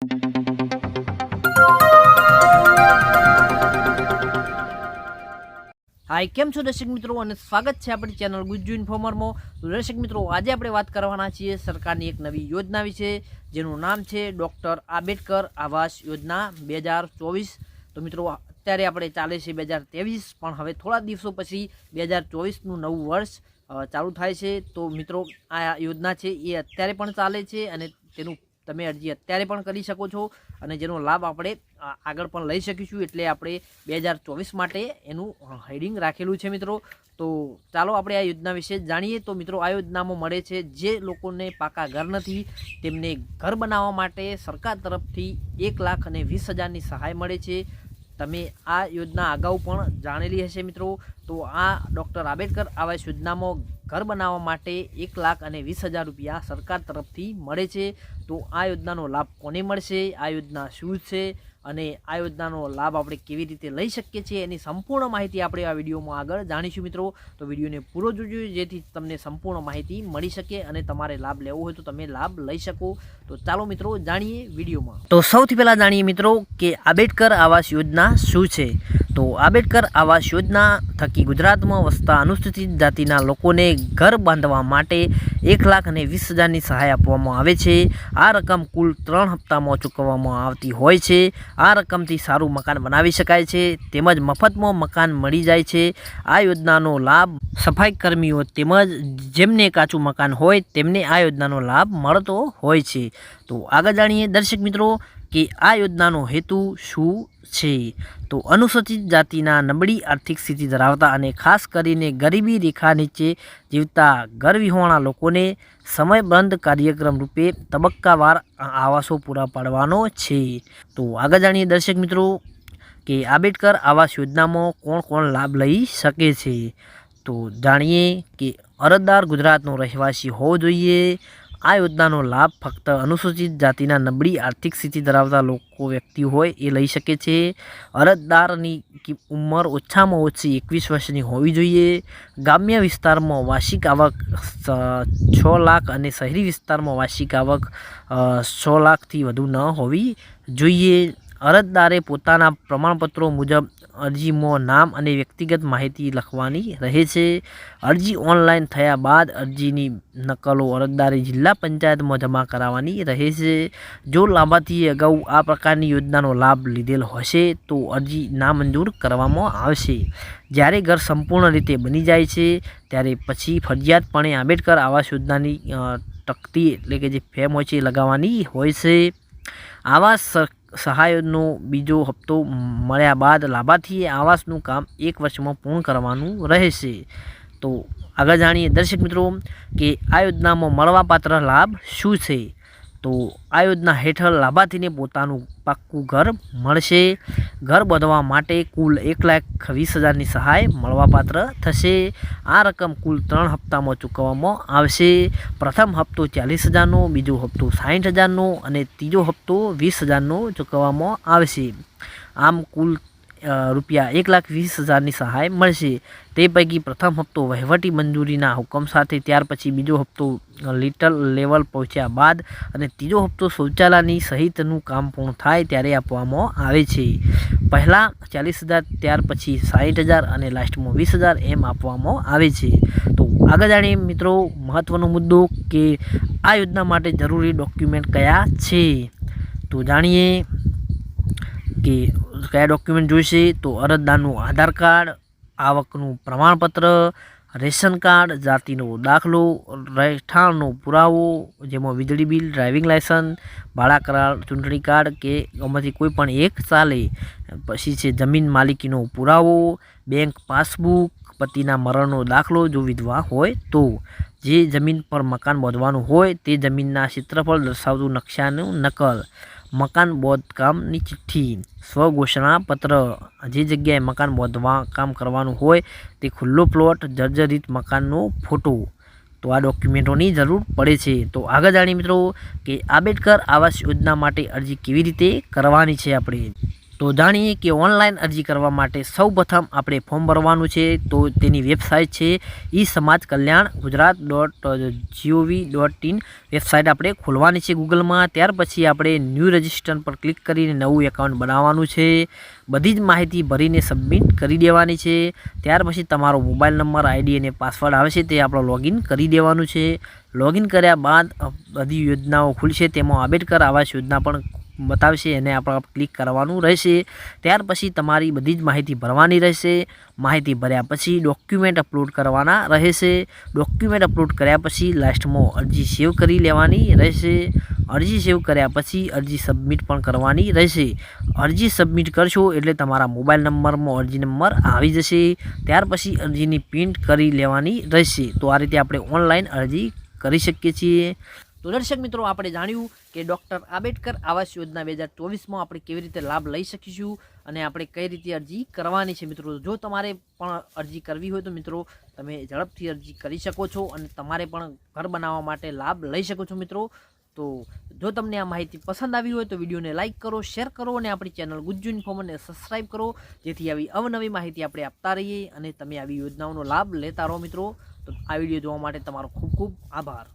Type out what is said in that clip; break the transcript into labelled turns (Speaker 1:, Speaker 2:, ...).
Speaker 1: હાય, કેમ છો દર્શક મિત્રો? અને સ્વાગત છે આપણી ચેનલ ગુજ્જુ ઇન્ફોર્મરમાં દર્શક મિત્રો, આજે આપણે વાત કરવાના છીએ સરકારની એક નવી યોજના વિશે, જેનું નામ છે ડૉક્ટર આંબેડકર આવાસ યોજના બે હજાર ચોવીસ. તો મિત્રો, અત્યારે આપણે ચાલે છે બે હજાર ત્રેવીસ, પણ હવે થોડા દિવસો પછી બે હજાર ચોવીસનું નવું વર્ષ ચાલુ થાય છે. તો મિત્રો, આ યોજના છે, એ અત્યારે પણ ચાલે છે અને તેનું તમે અરજી અત્યારે પણ કરી શકો છો અને જેનો લાભ આપણે આગળ પણ લઈ શકીશું એટલે આપણે બે હજાર ચોવીસ માટે એનું હેડિંગ રાખેલું છે મિત્રો. તો ચાલો આપણે આ યોજના વિશે જાણીએ. તો મિત્રો, આ યોજનામાં મળે છે જે લોકોને પાકા ઘર નથી, તેમને ઘર બનાવવા માટે સરકાર તરફથી એક લાખ અને વીસ હજારની સહાય મળે છે. તમે આ યોજના અગાઉ પણ જાણેલી હશે મિત્રો. તો આ ડૉક્ટર આંબેડકર આવાસ યોજનામાં ઘર બનાવવા માટે એક લાખ અને વીસ હજાર રૂપિયા સરકાર તરફથી મળે છે. તો આ યોજનાનો લાભ કોને મળશે? આ યોજના શું છે? અને આ યોજનાનો લાભ આપણે કેવી રીતે લઈ શકીએ છીએ? એની સંપૂર્ણ માહિતી આપણે આ વિડીયોમાં આગળ જાણીશું મિત્રો. તો વિડીયોને પૂરો જોજો, જેથી તમને સંપૂર્ણ માહિતી મળી શકે અને તમારે લાભ લેવો હોય તો તમે લાભ લઈ શકો. તો ચાલો મિત્રો, જાણીએ વિડીયોમાં. તો સૌથી પહેલાં જાણીએ મિત્રો કે આંબેડકર આવાસ યોજના શું છે? તો આંબેડકર આવાસ યોજના થકી ગુજરાતમાં વસતા અનુસૂચિત જાતિના લોકોને ઘર બાંધવા માટે એક લાખ અને વીસ હજારની સહાય આપવામાં આવે છે. આ રકમ કુલ ત્રણ હપ્તામાં ચૂકવવામાં આવતી હોય છે. આ રકમથી સારું મકાન બનાવી શકાય છે. તેમજ મફતમાં મકાન મળી જાય છે. આ યોજનાનો લાભ સફાઈ કર્મીઓ તેમજ જેમને કાચું મકાન હોય તેમને આ યોજનાનો લાભ મળતો હોય છે. તો આગળ જાણીએ દર્શક મિત્રો કે આ યોજનાનો હેતુ શું છે? તો અનુસૂચિત જાતિના નબળી આર્થિક સ્થિતિ ધરાવતા અને ખાસ કરીને ગરીબી રેખા નીચે જીવતા ઘર વિહોણા લોકોને સમયબંધ કાર્યક્રમ રૂપે તબક્કાવાર આવાસો પૂરા પાડવાનો છે. તો આગળ જાણીએ દર્શક મિત્રો કે આંબેડકર આવાસ યોજનામાં કોણ કોણ લાભ લઈ શકે છે? તો જાણીએ કે અરજદાર ગુજરાતનો રહેવાસી હોવો જોઈએ આ યોજનાનો લાભ ફક્ત અનુસૂચિત જાતિના નબળી આર્થિક સ્થિતિ ધરાવતા લોકો વ્યક્તિ હોય એ લઈ શકે છે. અરજદારની ઉંમર ઓછામાં ઓછી એકવીસ વર્ષની હોવી જોઈએ. ગ્રામ્ય વિસ્તારમાં વાર્ષિક આવક છ લાખ અને શહેરી વિસ્તારમાં વાર્ષિક આવક છ લાખથી વધુ ન હોવી જોઈએ. અરજદારે પોતાના પ્રમાણપત્રો મુજબ અરજીમાં નામ અને વ્યક્તિગત માહિતી લખવાની રહે છે. અરજી ઓનલાઈન થયા બાદ અરજીની નકલો અરજદારે જિલ્લા પંચાયતમાં જમા કરાવવાની રહે છે. જો લાભાર્થીએ અગાઉ આ પ્રકારની યોજનાનો લાભ લીધેલ હશે તો અરજી નામંજૂર કરવામાં આવશે. જ્યારે ઘર સંપૂર્ણ રીતે બની જાય છે, ત્યારે પછી ફરજિયાતપણે આંબેડકર આવાસ યોજનાની તકતી એટલે કે જે ફેમ હોય છે લગાવવાની હોય છે. આવાસ સર- સહાયનો બીજો હપ્તો મળ્યા બાદ લાભાર્થીએ આવાસનું કામ એક વર્ષમાં પૂર્ણ કરવાનું રહેશે. તો આગળ જાણીએ દર્શક મિત્રો કે આ યોજનામાં મળવાપાત્ર લાભ શું છે? તો આ યોજના હેઠળ લાભાર્થીને પોતાનું પાક્કું ઘર મળશે. ઘર બાંધવા માટે કુલ એક લાખ વીસ હજારની સહાય મળવાપાત્ર થશે. આ રકમ કુલ ત્રણ હપ્તામાં ચૂકવવામાં આવશે. પ્રથમ હપ્તો ચાલીસ હજારનો, બીજો હપ્તો સાઠ હજારનો અને ત્રીજો હપ્તો વીસ હજારનો ચૂકવવામાં આવશે. આમ કુલ રૂપિયા એક લાખ વીસ હજારની સહાય મળશે. તે પૈકી પ્રથમ હપ્તો વહીવટી મંજૂરીના હુકમ સાથે ત્યાર પછી બીજો હપ્તો લિટલ લેવલ પહોંચ્યા બાદ અને ત્રીજો હપ્તો શૌચાલયની સહિતનું કામ પૂર્ણ થાય ત્યારે આપવામાં આવે છે. પહેલાં ચાલીસ હજાર, ત્યાર પછી સાઠ હજાર અને લાસ્ટમાં વીસ હજાર એમ આપવામાં આવે છે. તો આગળ જાણીએ મિત્રો મહત્ત્વનો મુદ્દો કે આ યોજના માટે જરૂરી ડોક્યુમેન્ટ કયા છે? તો જાણીએ કે કયા ડોક્યુમેન્ટ જોઈશે? તો અરજદારનું આધાર કાર્ડ, આવકનું પ્રમાણપત્ર, રેશન કાર્ડ, જાતિનો દાખલો, રહેઠાણનો પુરાવો, જેમાં વીજળી બિલ, ડ્રાઇવિંગ લાયસન્સ ભાડા કરાર, ચૂંટણી કાર્ડ કે આમાંથી કોઈ પણ એક ચાલે. પછી છે જમીન માલિકીનો પુરાવો, બેંક પાસબુક, પતિના મરણનો દાખલો જો વિધવા હોય તો. જે જમીન પર મકાન બાંધવાનું હોય તે જમીનના ક્ષેત્રફળ દર્શાવતું નકશાનું નકલ. મકાન બાંધકામની ચિઠ્ઠી. સ્વઘોષણા પત્ર. જે જગ્યાએ મકાન બાંધવા કામ કરવાનું હોય તે ખુલ્લો પ્લોટ, જર્જરિત મકાનનો ફોટો. તો આ ડોક્યુમેન્ટોની જરૂર પડે છે. તો આગળ જાણીએ મિત્રો કે આંબેડકર આવાસ યોજના માટે અરજી કેવી રીતે કરવાની છે આપણે? તો કે ઓનલાઈન અરજી કરવા માટે સૌપ્રથમ આપણે ફોર્મ ભરવાનું છે. તો તેની વેબસાઇટ છે e Samaj Kalyan Gujarat dot G O V dot in. Website આપણે ખોલવાની છે ગૂગલમાં. ત્યાર પછી આપણે ન્યૂ રજિસ્ટર પર ક્લિક કરીને નવું એકાઉન્ટ બનાવવાનું છે. બધી જ માહિતી ભરીને સબમિટ કરી દેવાની છે. ત્યાર પછી તમારો મોબાઈલ નંબર, આઈડી અને પાસવર્ડ આવે છે તે આપણે લોગિન કરી દેવાનું છે. લોગિન કર્યા બાદ બધી યોજનાઓ ખુલશે. તેમાં આંબેડકર આવાસ યોજના પણ બતાવશે એને આપણે ક્લિક કરવાનું રહેશે. ત્યાર પછી તમારી બધી જ માહિતી ભરવાની રહેશે. માહિતી ભર્યા પછી ડોક્યુમેન્ટ અપલોડ કરવાના રહેશે. ડોક્યુમેન્ટ અપલોડ કર્યા પછી લાસ્ટમાં અરજી સેવ કરી લેવાની રહેશે. અરજી સેવ કર્યા પછી અરજી સબમિટ પણ કરવાની રહેશે. અરજી સબમિટ કરશો એટલે તમારા મોબાઈલ નંબરમાં અરજી નંબર આવી જશે. ત્યાર પછી અરજીની પ્રિન્ટ કરી લેવાની રહેશે. તો આ રીતે આપણે ઓનલાઈન અરજી કરી શકીએ છીએ. તો દર્શક મિત્રો, આપણે જાણ્યું કે ડૉક્ટર આંબેડકર આવાસ યોજના બે હજાર ચોવીસમાં આપણે કેવી રીતે લાભ લઈ શકીશું અને આપણે કઈ રીતે અરજી કરવાની છે મિત્રો. જો તમારે પણ અરજી કરવી હોય તો મિત્રો, તમે ઝડપથી અરજી કરી શકો છો અને તમારે પણ ઘર બનાવવા માટે લાભ લઈ શકો છો મિત્રો. તો જો તમને આ માહિતી પસંદ આવી હોય તો વિડીયોને લાઇક કરો, શેર કરો અને આપણી ચેનલ ગુજ્જુ ઇન્ફોર્મને સબસ્ક્રાઈબ કરો. જેથી આવી અવનવી માહિતી આપણે આપતા રહીએ અને તમે આવી યોજનાઓનો લાભ લેતા રહો મિત્રો. તો આ વીડિયો જોવા માટે તમારો ખૂબ ખૂબ આભાર.